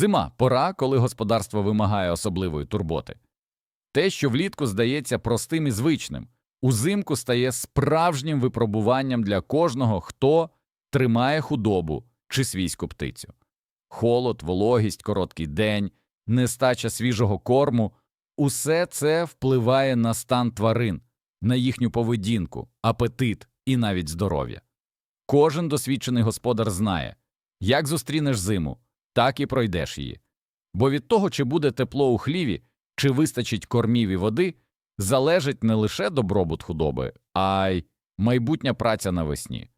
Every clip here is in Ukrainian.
Зима пора, коли господарство вимагає особливої турботи. Те, що влітку здається простим і звичним, узимку стає справжнім випробуванням для кожного, хто тримає худобу чи свійську птицю. Холод, вологість, короткий день, нестача свіжого корму усе це впливає на стан тварин, на їхню поведінку, апетит і навіть здоров'я. Кожен досвідчений господар знає, як зустрінеш зиму, так і пройдеш її. Бо від того, чи буде тепло у хліві, чи вистачить кормів і води, залежить не лише добробут худоби, а й майбутня праця навесні.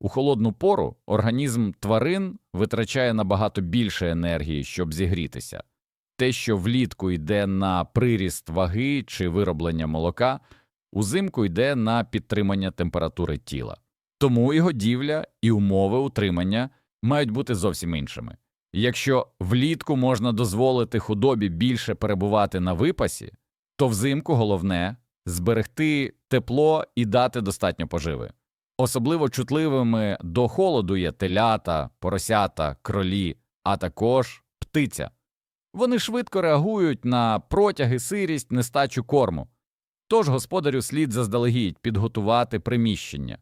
У холодну пору організм тварин витрачає набагато більше енергії, щоб зігрітися. Те, що влітку йде на приріст ваги чи вироблення молока, узимку йде на підтримання температури тіла. Тому і годівля, і умови утримання мають бути зовсім іншими. Якщо влітку можна дозволити худобі більше перебувати на випасі, то взимку головне зберегти тепло і дати достатньо поживи. Особливо чутливими до холоду є телята, поросята, кролі, а також птиця. Вони швидко реагують на протяги, сирість, нестачу корму. Тож господарю слід заздалегідь підготувати приміщення,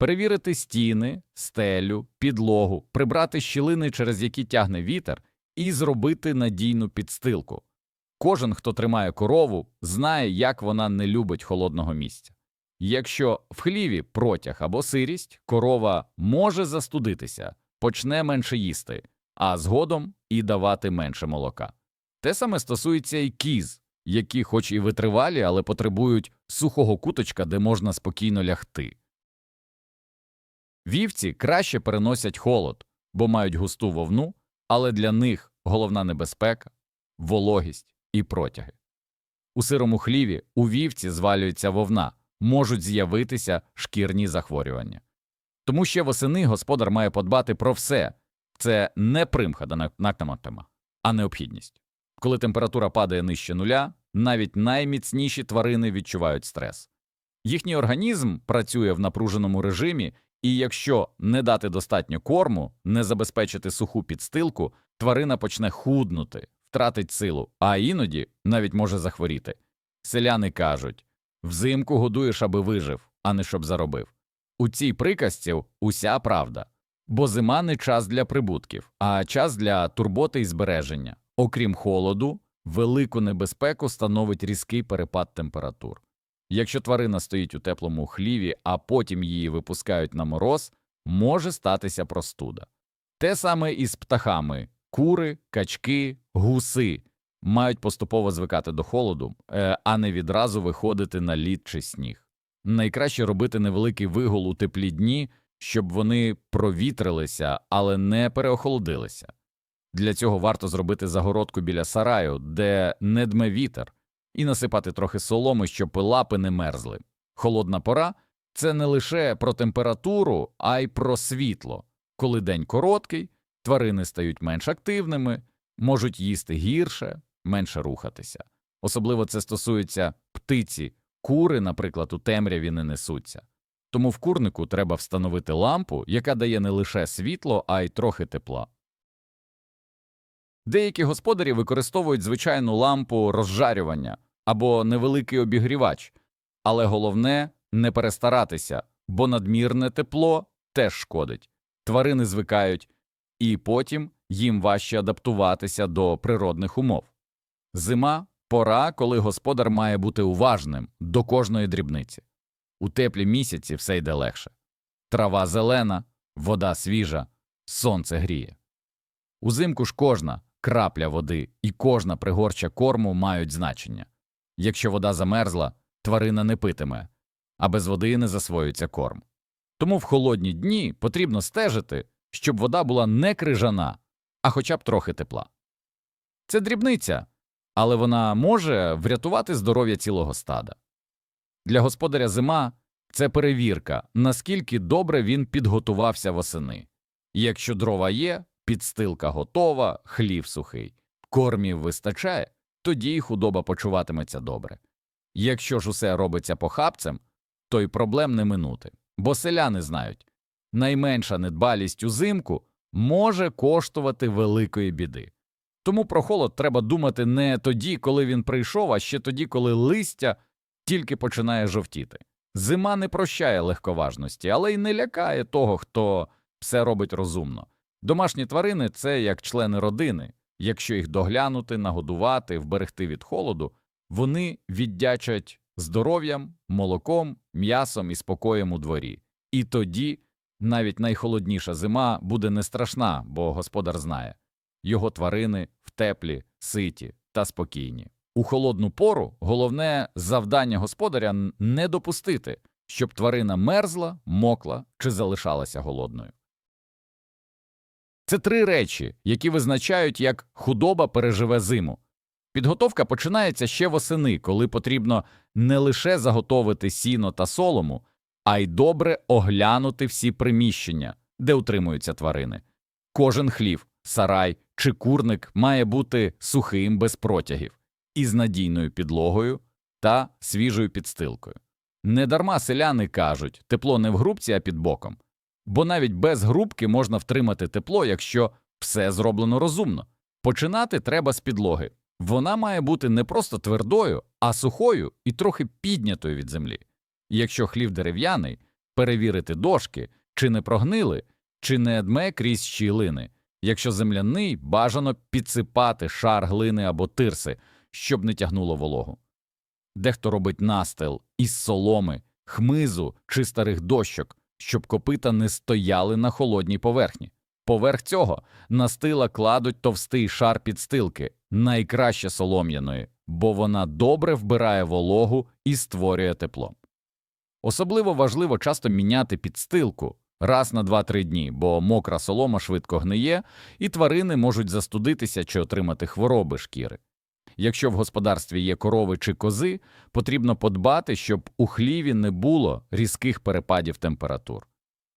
перевірити стіни, стелю, підлогу, прибрати щілини, через які тягне вітер, і зробити надійну підстилку. Кожен, хто тримає корову, знає, як вона не любить холодного місця. Якщо в хліві протяг або сирість, корова може застудитися, почне менше їсти, а згодом і давати менше молока. Те саме стосується і кіз, які, хоч і витривалі, але потребують сухого куточка, де можна спокійно лягти. Вівці краще переносять холод, бо мають густу вовну, але для них головна небезпека вологість і протяги. У сирому хліві у вівці звалюється вовна, можуть з'явитися шкірні захворювання. Тому ще восени господар має подбати про все це не примха до нактаматема, а необхідність. Коли температура падає нижче нуля, навіть найміцніші тварини відчувають стрес. Їхній організм працює в напруженому режимі, і якщо не дати достатньо корму, не забезпечити суху підстилку, тварина почне худнути, втратить силу, а іноді навіть може захворіти. Селяни кажуть взимку годуєш, аби вижив, а не щоб заробив. У цій приказці уся правда, бо зима не час для прибутків, а час для турботи і збереження. Окрім холоду, велику небезпеку становить різкий перепад температур. Якщо тварина стоїть у теплому хліві, а потім її випускають на мороз, може статися простуда. Те саме і з птахами кури, качки, гуси мають поступово звикати до холоду, е, а не відразу виходити на лід чи сніг. Найкраще робити невеликий вигул у теплі дні, щоб вони провітрилися, але не переохолодилися. Для цього варто зробити загородку біля сараю, де не дме вітер, і насипати трохи соломи, щоб лапи не мерзли. Холодна пора це не лише про температуру, а й про світло. Коли день короткий, тварини стають менш активними, можуть їсти гірше, менше рухатися. Особливо це стосується птиці, кури, наприклад, у темряві не несуться. Тому в курнику треба встановити лампу, яка дає не лише світло, а й трохи тепла. Деякі господарі використовують звичайну лампу розжарювання або невеликий обігрівач, але головне не перестаратися, бо надмірне тепло теж шкодить. Тварини звикають, і потім їм важче адаптуватися до природних умов. Зима пора, коли господар має бути уважним до кожної дрібниці. У теплі місяці все йде легше. Трава зелена, вода свіжа, сонце гріє. Узимку ж кожна крапля води і кожна пригорча корму мають значення. Якщо вода замерзла, тварина не питиме, а без води не засвоюється корм. Тому в холодні дні потрібно стежити, щоб вода була не крижана, а хоча б трохи тепла. Це дрібниця, але вона може врятувати здоров'я цілого стада. Для господаря зима це перевірка, наскільки добре він підготувався восени. Якщо дрова є, підстилка готова, хлів сухий, кормів вистачає, тоді худоба почуватиметься добре. Якщо ж усе робиться похапцем, то й проблем не минути, бо селяни знають найменша недбалість узимку може коштувати великої біди. Тому про холод треба думати не тоді, коли він прийшов, а ще тоді, коли листя тільки починає жовтіти. Зима не прощає легковажності, але й не лякає того, хто все робить розумно. Домашні тварини це як члени родини. Якщо їх доглянути, нагодувати, вберегти від холоду, вони віддячать здоров'ям, молоком, м'ясом і спокоєм у дворі. І тоді навіть найхолодніша зима буде не страшна, бо господар знає його тварини в теплі, ситі та спокійні. У холодну пору головне завдання господаря – не допустити, щоб тварина мерзла, мокла чи залишалася голодною. Це три речі, які визначають, як худоба переживе зиму. Підготовка починається ще восени, коли потрібно не лише заготовити сіно та солому, а й добре оглянути всі приміщення, де утримуються тварини. Кожен хлів, сарай чи курник має бути сухим без протягів, із надійною підлогою та свіжою підстилкою. Недарма селяни кажуть тепло не в грубці, а під боком, бо навіть без грубки можна втримати тепло, якщо все зроблено розумно. Починати треба з підлоги. Вона має бути не просто твердою, а сухою і трохи піднятою від землі. Якщо хлів дерев'яний, перевірити дошки, чи не прогнили, чи не дме крізь щілини. Якщо земляний, бажано підсипати шар глини або тирси, щоб не тягнуло вологу. Дехто робить настил із соломи, хмизу чи старих дощок, щоб копита не стояли на холодній поверхні. Поверх цього настила кладуть товстий шар підстилки, найкраще солом'яної, бо вона добре вбирає вологу і створює тепло. Особливо важливо часто міняти підстилку раз на 2-3 дні, бо мокра солома швидко гниє, і тварини можуть застудитися чи отримати хвороби шкіри. Якщо в господарстві є корови чи кози, потрібно подбати, щоб у хліві не було різких перепадів температур.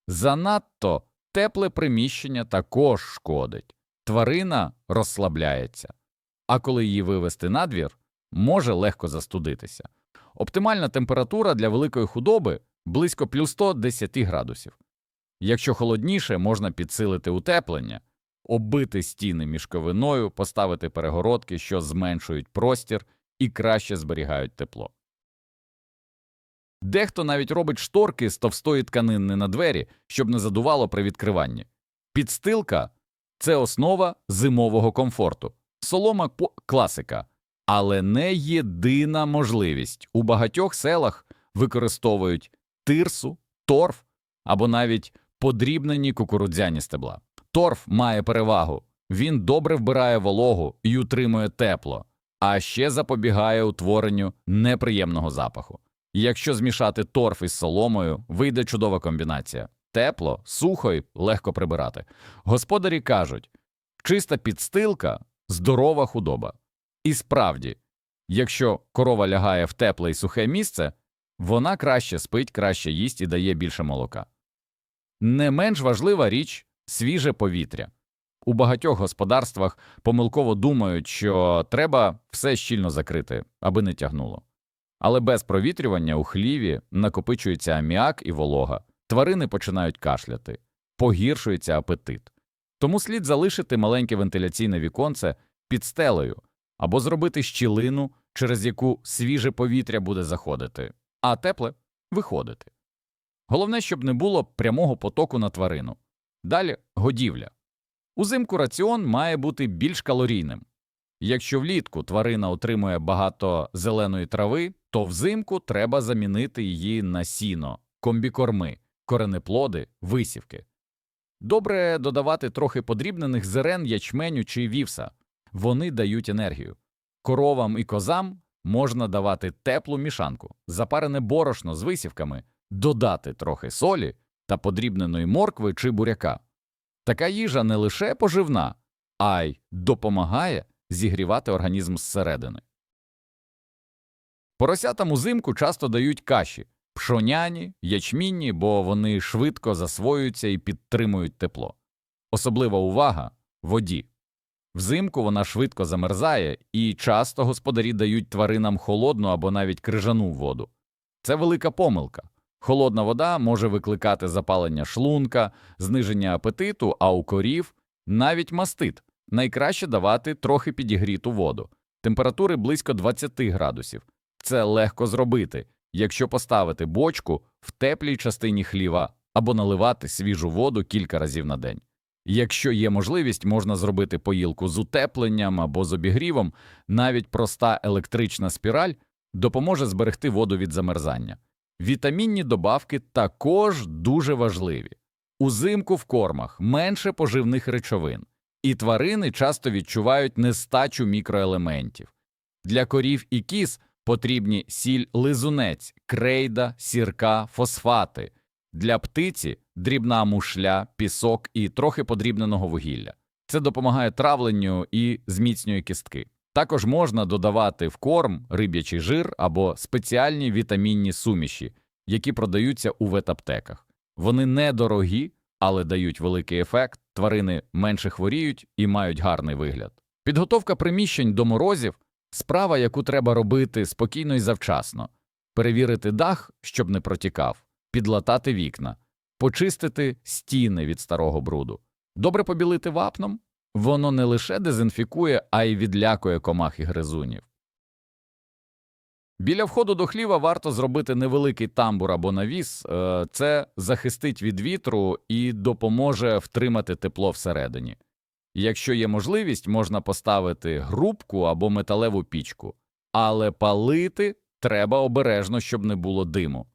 Занадто тепле приміщення також шкодить, тварина розслабляється, а коли її вивести на двір, може легко застудитися. Оптимальна температура для великої худоби близько плюс 110 градусів. Якщо холодніше, можна підсилити утеплення, оббити стіни мішковиною, поставити перегородки, що зменшують простір і краще зберігають тепло. Дехто навіть робить шторки з товстої тканини на двері, щоб не задувало при відкриванні. Підстилка це основа зимового комфорту, солома класика, але не єдина можливість. У багатьох селах використовують тирсу, торф або навіть подрібнені кукурудзяні стебла. Торф має перевагу, він добре вбирає вологу і утримує тепло, а ще запобігає утворенню неприємного запаху. Якщо змішати торф із соломою, вийде чудова комбінація тепло, сухо і легко прибирати. Господарі кажуть чиста підстилка здорова худоба. І справді, якщо корова лягає в тепле і сухе місце, вона краще спить, краще їсть і дає більше молока. Не менш важлива річ свіже повітря. У багатьох господарствах помилково думають, що треба все щільно закрити, аби не тягнуло. Але без провітрювання у хліві накопичується аміак і волога, тварини починають кашляти, погіршується апетит. Тому слід залишити маленьке вентиляційне віконце під стелею або зробити щілину, через яку свіже повітря буде заходити, а тепле виходити. Головне, щоб не було прямого потоку на тварину. Далі годівля. Узимку раціон має бути більш калорійним. Якщо влітку тварина отримує багато зеленої трави, то взимку треба замінити її на сіно, комбікорми, коренеплоди, висівки. Добре додавати трохи подрібнених зерен ячменю чи вівса, вони дають енергію. Коровам і козам можна давати теплу мішанку, запарене борошно з висівками, додати трохи солі та подрібненої моркви чи буряка. Така їжа не лише поживна, а й допомагає зігрівати організм зсередини. Поросятам узимку часто дають каші пшоняні, ячмінні, бо вони швидко засвоюються і підтримують тепло. Особлива увага воді. Взимку вона швидко замерзає, і часто господарі дають тваринам холодну або навіть крижану воду. Це велика помилка. Холодна вода може викликати запалення шлунка, зниження апетиту, а у корів навіть мастит. найкраще давати трохи підігріту воду, температури близько 20 градусів. Це легко зробити, якщо поставити бочку в теплій частині хліва або наливати свіжу воду кілька разів на день. Якщо є можливість, можна зробити поїлку з утепленням або з обігрівом, навіть проста електрична спіраль допоможе зберегти воду від замерзання. Вітамінні добавки також дуже важливі. Узимку в кормах менше поживних речовин, і тварини часто відчувають нестачу мікроелементів. Для корів і кіз потрібні сіль лизунець, крейда, сірка, фосфати. Для птиці дрібна мушля, пісок і трохи подрібненого вугілля. Це допомагає травленню і зміцнює кістки. Також можна додавати в корм риб'ячий жир або спеціальні вітамінні суміші, які продаються у ветаптеках. Вони недорогі, але дають великий ефект, тварини менше хворіють і мають гарний вигляд. Підготовка приміщень до морозів справа, яку треба робити спокійно і завчасно, перевірити дах, щоб не протікав, підлатати вікна, почистити стіни від старого бруду, добре побілити вапном. Воно не лише дезінфікує, а й відлякує комах і гризунів. Біля входу до хліва варто зробити невеликий тамбур або навіс, е, це захистить від вітру і допоможе втримати тепло всередині. Якщо є можливість, можна поставити грубку або металеву пічку, але палити треба обережно, щоб не було диму.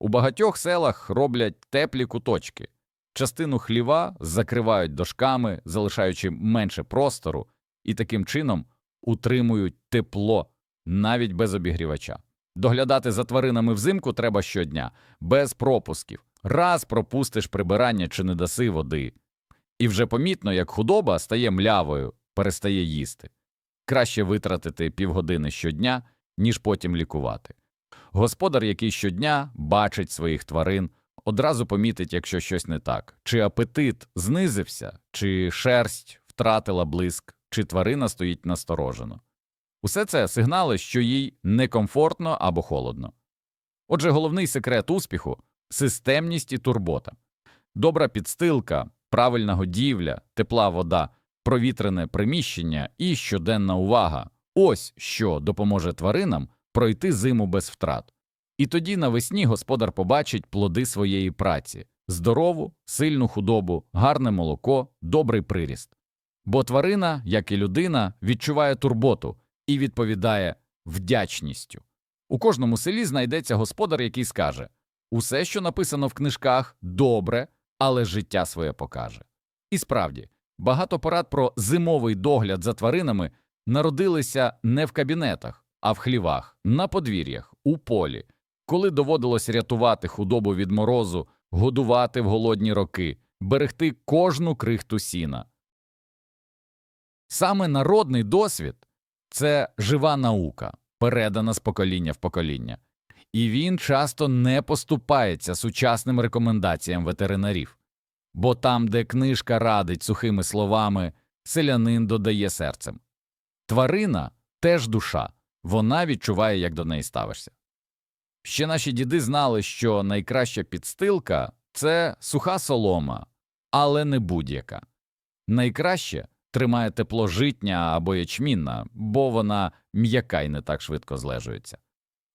У багатьох селах роблять теплі куточки. Частину хліва закривають дошками, залишаючи менше простору, і таким чином утримують тепло навіть без обігрівача. Доглядати за тваринами взимку треба щодня, без пропусків. Раз пропустиш прибирання чи не даси води. І вже помітно, як худоба стає млявою, перестає їсти. Краще витратити півгодини щодня, ніж потім лікувати. Господар, який щодня бачить своїх тварин, одразу помітить, якщо щось не так, чи апетит знизився, чи шерсть втратила блиск, чи тварина стоїть насторожено. Усе це сигнали, що їй некомфортно або холодно. Отже, головний секрет успіху системність і турбота. Добра підстилка, правильна годівля, тепла вода, провітрене приміщення і щоденна увага ось що допоможе тваринам пройти зиму без втрат. І тоді навесні господар побачить плоди своєї праці здорову, сильну худобу, гарне молоко, добрий приріст. Бо тварина, як і людина, відчуває турботу і відповідає вдячністю. У кожному селі знайдеться господар, який скаже усе, що написано в книжках, добре, але життя своє покаже. І справді, багато порад про зимовий догляд за тваринами народилися не в кабінетах, а в хлівах, на подвір'ях, у полі, коли доводилось рятувати худобу від морозу, годувати в голодні роки, берегти кожну крихту сіна. Саме народний досвід це жива наука, передана з покоління в покоління, і він часто не поступається сучасним рекомендаціям ветеринарів, бо там, де книжка радить сухими словами, селянин додає серцем. Тварина теж душа, вона відчуває, як до неї ставишся. Ще наші діди знали, що найкраща підстилка це суха солома, але не будь-яка. Найкраще тримає тепло житня або ячмінна, бо вона м'яка й не так швидко злежується.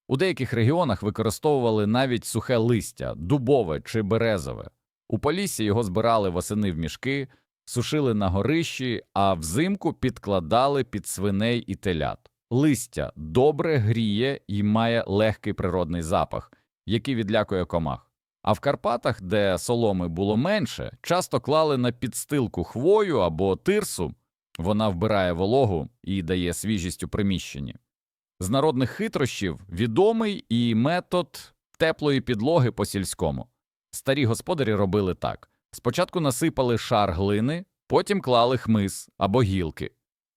У деяких регіонах використовували навіть сухе листя, дубове чи березове. У поліссі його збирали восени в мішки, сушили на горищі, а взимку підкладали під свиней і телят. Листя добре гріє і має легкий природний запах, який відлякує комах. А в Карпатах, де соломи було менше, часто клали на підстилку хвою або тирсу, вона вбирає вологу і дає свіжість у приміщенні. З народних хитрощів відомий і метод теплої підлоги по сільському. Старі господарі робили так спочатку насипали шар глини, потім клали хмиз або гілки,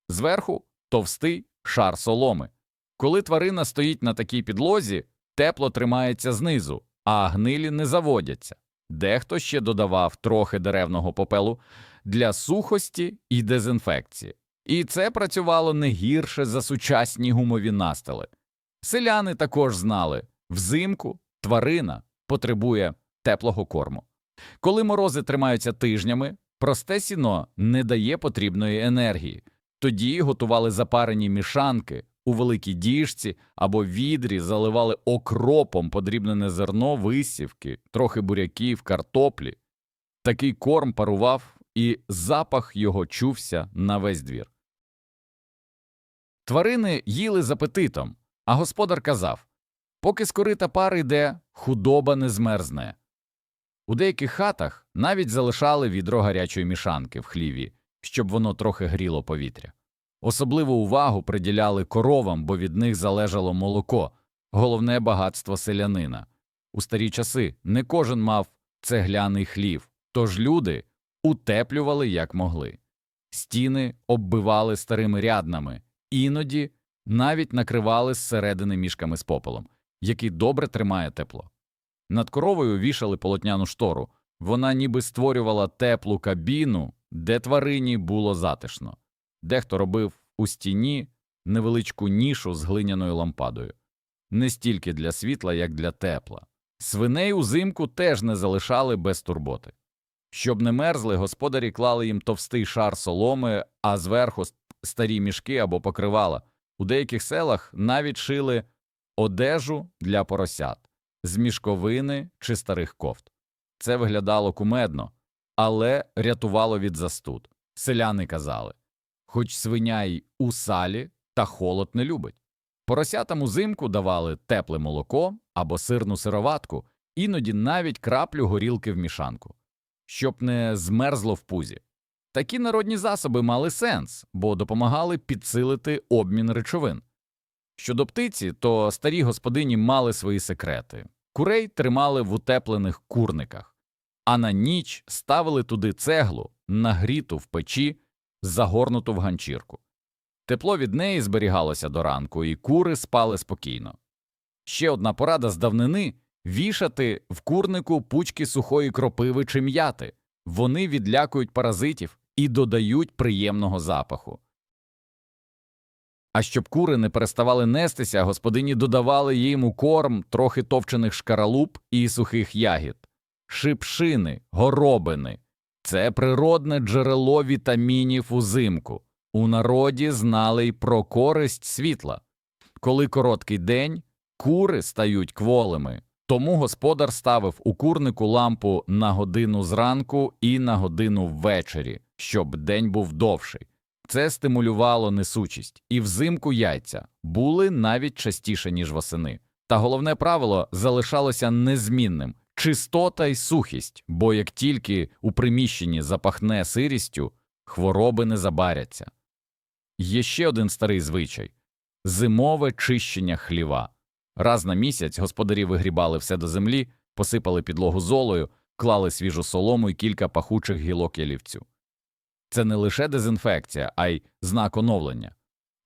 зверху товстий шар соломи. Коли тварина стоїть на такій підлозі, тепло тримається знизу, а гнилі не заводяться. Дехто ще додавав трохи деревного попелу для сухості і дезінфекції. І це працювало не гірше за сучасні гумові настили. Селяни також знали взимку тварина потребує теплого корму. Коли морози тримаються тижнями, Просте сіно не дає потрібної енергії. Тоді готували запарені мішанки у великій діжці або відрі, заливали окропом подрібнене зерно, висівки, трохи буряків, картоплі. Такий корм парував, і запах його чувся на весь двір. Тварини їли з апетитом, а господар казав поки з корита пар йде, худоба не змерзне. У деяких хатах навіть залишали відро гарячої мішанки в хліві, щоб воно трохи гріло повітря. Особливу увагу приділяли коровам, бо від них залежало молоко, головне багатство селянина. У старі часи не кожен мав цегляний хлів, тож люди утеплювали як могли. Стіни оббивали старими ряднами, іноді навіть накривали зсередини мішками з попелом, який добре тримає тепло. Над коровою вішали полотняну штору, вона ніби створювала теплу кабіну, де тварині було затишно. Дехто робив у стіні невеличку нішу з глиняною лампадою, не стільки для світла, як для тепла. Свиней узимку теж не залишали без турботи. Щоб не мерзли, господарі клали їм товстий шар соломи, а зверху старі мішки або покривала. У деяких селах навіть шили одежу для поросят з мішковини чи старих кофт. Це виглядало кумедно, але рятувало від застуд. Селяни казали хоч свиня й у салі, та холод не любить. Поросятам узимку давали тепле молоко або сирну сироватку, іноді навіть краплю горілки в мішанку, щоб не змерзло в пузі. Такі народні засоби мали сенс, бо допомагали підсилити обмін речовин. Щодо птиці, то старі господині мали свої секрети. Курей тримали в утеплених курниках, а на ніч ставили туди цеглу, нагріту в печі, загорнуту в ганчірку. Тепло від неї зберігалося до ранку, і кури спали спокійно. Ще одна порада з давнини вішати в курнику пучки сухої кропиви чи м'яти. Вони відлякують паразитів і додають приємного запаху. А щоб кури не переставали нестися, господині додавали їм у корм трохи товчених шкаралуп і сухих ягід, шипшини, горобини. Це природне джерело вітамінів узимку. У народі знали й про користь світла. Коли короткий день, кури стають кволими, тому господар ставив у курнику лампу на годину зранку і на годину ввечері, щоб день був довший. Це стимулювало несучість, і взимку яйця були навіть частіше, ніж восени. Та головне правило залишалося незмінним чистота й сухість, бо як тільки у приміщенні запахне сирістю, хвороби не забаряться. Є ще один старий звичай зимове чищення хліва. Раз на місяць господарі вигрібали все до землі, посипали підлогу золою, клали свіжу солому і кілька пахучих гілок ялівцю. Це не лише дезінфекція, а й знак оновлення.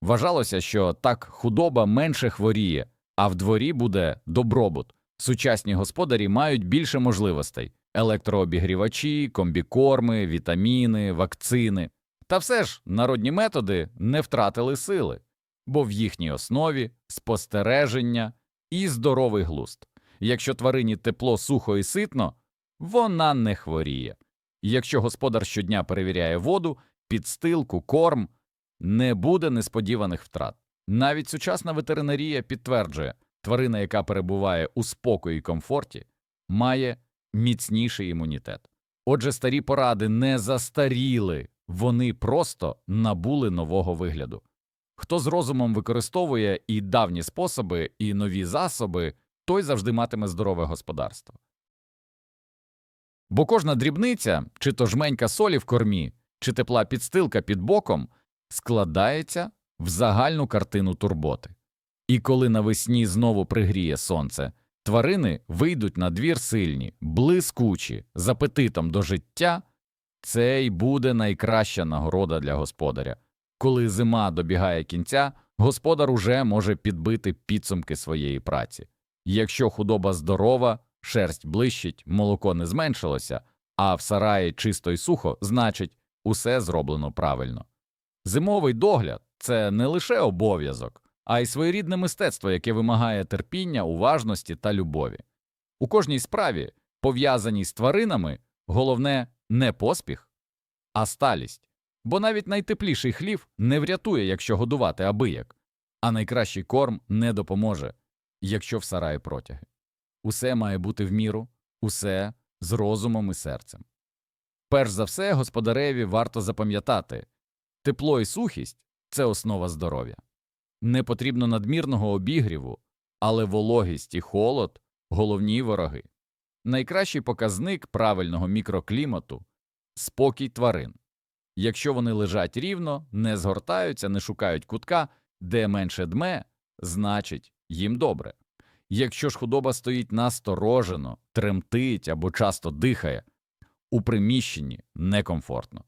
Вважалося, що так худоба менше хворіє, а в дворі буде добробут. Сучасні господарі мають більше можливостей електрообігрівачі, комбікорми, вітаміни, вакцини. Та все ж народні методи не втратили сили, бо в їхній основі спостереження і здоровий глузд. Якщо тварині тепло, сухо і ситно, вона не хворіє. Якщо господар щодня перевіряє воду, підстилку, корм, не буде несподіваних втрат. Навіть сучасна ветеринарія підтверджує, тварина, яка перебуває у спокої і комфорті, має міцніший імунітет. Отже, старі поради не застаріли, вони просто набули нового вигляду. Хто з розумом використовує і давні способи, і нові засоби, той завжди матиме здорове господарство. Бо кожна дрібниця, чи то жменька солі в кормі, чи тепла підстилка під боком, складається в загальну картину турботи. І коли навесні знову пригріє сонце, тварини вийдуть на двір сильні, блискучі, з апетитом до життя, це й буде найкраща нагорода для господаря. Коли зима добігає кінця, господар уже може підбити підсумки своєї праці. Якщо худоба здорова, шерсть блищить, молоко не зменшилося, а в сараї чисто й сухо, значить, усе зроблено правильно. Зимовий догляд це не лише обов'язок, а й своєрідне мистецтво, яке вимагає терпіння, уважності та любові. У кожній справі, пов'язаній з тваринами, головне не поспіх, а сталість. Бо навіть найтепліший хлів не врятує, якщо годувати абияк, а найкращий корм не допоможе, якщо в сараї протяги. Усе має бути в міру, усе з розумом і серцем. Перш за все, господареві варто запам'ятати тепло і сухість це основа здоров'я. Не потрібно надмірного обігріву, але вологість і холод головні вороги. Найкращий показник правильного мікроклімату спокій тварин. Якщо вони лежать рівно, не згортаються, не шукають кутка, де менше дме, значить їм добре. Якщо ж худоба стоїть насторожено, тремтить або часто дихає, у приміщенні некомфортно.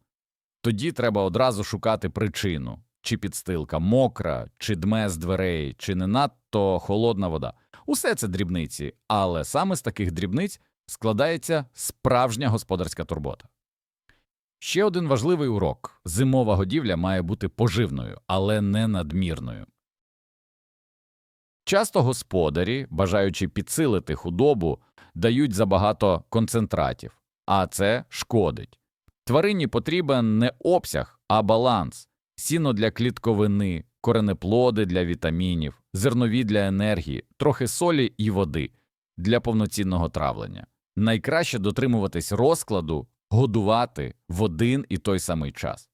Тоді треба одразу шукати причину чи підстилка мокра, чи дме з дверей, чи не надто холодна вода. Усе це дрібниці, але саме з таких дрібниць складається справжня господарська турбота. Ще один важливий урок зимова годівля має бути поживною, але не надмірною. Часто господарі, бажаючи підсилити худобу, дають забагато концентратів, а це шкодить. Тварині потрібен не обсяг, а баланс сіно для клітковини, коренеплоди для вітамінів, зернові для енергії, трохи солі і води для повноцінного травлення. Найкраще дотримуватись розкладу, годувати в один і той самий час.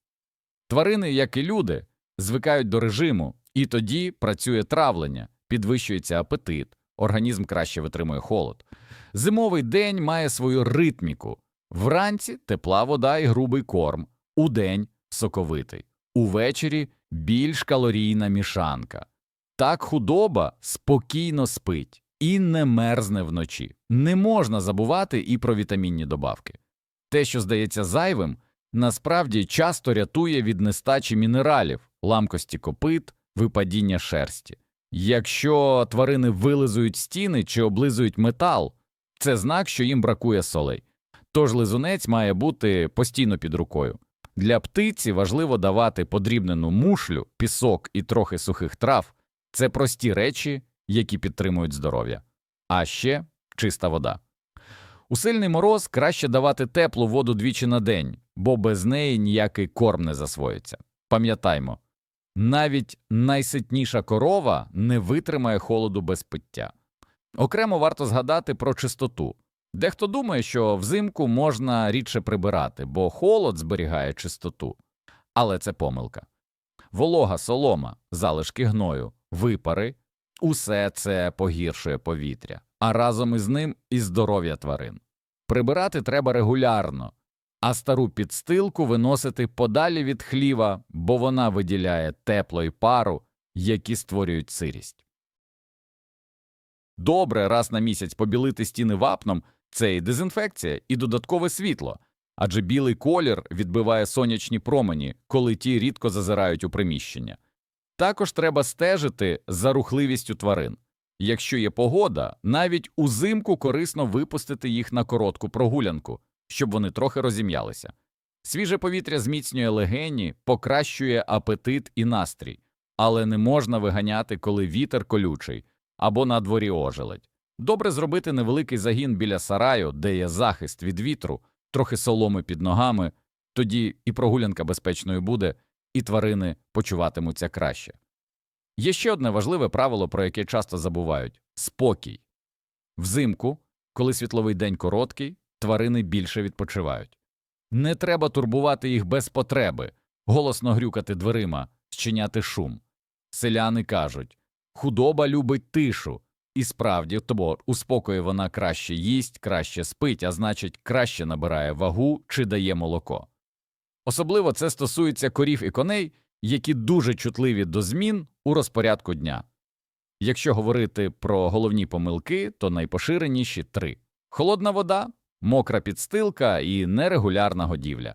Тварини, як і люди, звикають до режиму, і тоді працює травлення, підвищується апетит, організм краще витримує холод. Зимовий день має свою ритміку. Вранці тепла вода і грубий корм, удень соковитий, увечері більш калорійна мішанка. Так худоба спокійно спить і не мерзне вночі. Не можна забувати і про вітамінні добавки. Те, що здається зайвим, насправді часто рятує від нестачі мінералів, ламкості копит, випадіння шерсті. Якщо тварини вилизують стіни чи облизують метал, це знак, що їм бракує солей. Тож лизунець має бути постійно під рукою. Для птиці важливо давати подрібнену мушлю, пісок і трохи сухих трав це прості речі, які підтримують здоров'я. А ще чиста вода. У сильний мороз краще давати теплу воду двічі на день, бо без неї ніякий корм не засвоїться. Пам'ятаймо, навіть найситніша корова не витримає холоду без пиття. Окремо варто згадати про чистоту. Дехто думає, що взимку можна рідше прибирати, бо холод зберігає чистоту. Але це помилка. Волога, солома, залишки гною, випари усе це погіршує повітря, а разом із ним і здоров'я тварин. Прибирати треба регулярно, а стару підстилку виносити подалі від хліва, бо вона виділяє тепло і пару, які створюють сирість. Добре раз на місяць побілити стіни вапном це і дезінфекція, і додаткове світло, адже білий колір відбиває сонячні промені, коли ті рідко зазирають у приміщення. Також треба стежити за рухливістю тварин. Якщо є погода, навіть узимку корисно випустити їх на коротку прогулянку, щоб вони трохи розім'ялися. Свіже повітря зміцнює легені, покращує апетит і настрій, але не можна виганяти, коли вітер колючий або на дворі ожеледь. Добре зробити невеликий загін біля сараю, де є захист від вітру, трохи соломи під ногами, тоді і прогулянка безпечною буде, і тварини почуватимуться краще. Є ще одне важливе правило, про яке часто забувають спокій. Взимку, коли світловий день короткий, тварини більше відпочивають. Не треба турбувати їх без потреби, голосно грюкати дверима, щиняти шум. Селяни кажуть худоба любить тишу, і справді тобо у спокої вона краще їсть, краще спить, а значить, краще набирає вагу чи дає молоко. Особливо це стосується корів і коней, які дуже чутливі до змін у розпорядку дня. Якщо говорити про головні помилки, то найпоширеніші три холодна вода, мокра підстилка і нерегулярна годівля.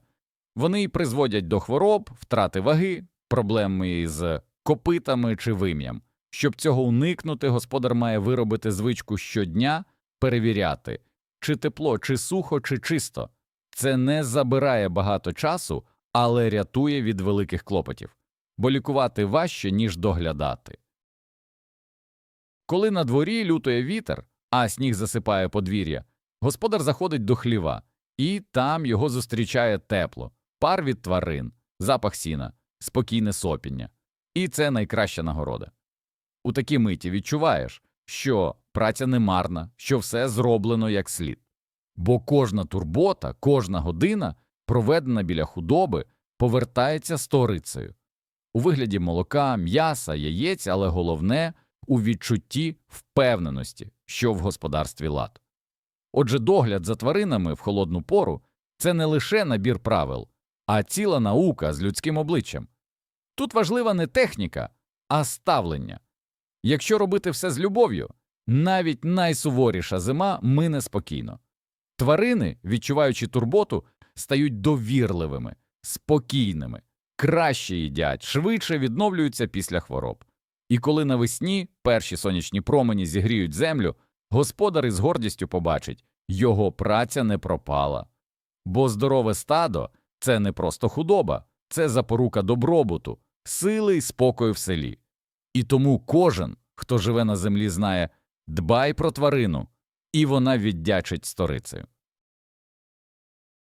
Вони призводять до хвороб, втрати ваги, проблеми з копитами чи вим'ям. Щоб цього уникнути, господар має виробити звичку щодня перевіряти, чи тепло, чи сухо, чи чисто. Це не забирає багато часу, але рятує від великих клопотів, бо лікувати важче, ніж доглядати. Коли на дворі лютує вітер, а сніг засипає подвір'я, господар заходить до хліва, і там його зустрічає тепло, пар від тварин, запах сіна, спокійне сопіння. І це найкраща нагорода. У такій миті відчуваєш, що праця не марна, що все зроблено як слід. Бо кожна турбота, кожна година, проведена біля худоби, повертається сторицею. У вигляді молока, м'яса, яєць, але головне – у відчутті впевненості, що в господарстві лад. Отже, догляд за тваринами в холодну пору – це не лише набір правил, а ціла наука з людським обличчям. Тут важлива не техніка, а ставлення. Якщо робити все з любов'ю, навіть найсуворіша зима мине спокійно. Тварини, відчуваючи турботу, стають довірливими, спокійними, краще їдять, швидше відновлюються після хвороб. І коли навесні перші сонячні промені зігріють землю, господар із гордістю побачить його праця не пропала. Бо здорове стадо це не просто худоба, це запорука добробуту, сили й спокою в селі. І тому кожен, хто живе на землі, знає дбай про тварину, і вона віддячить сторицею.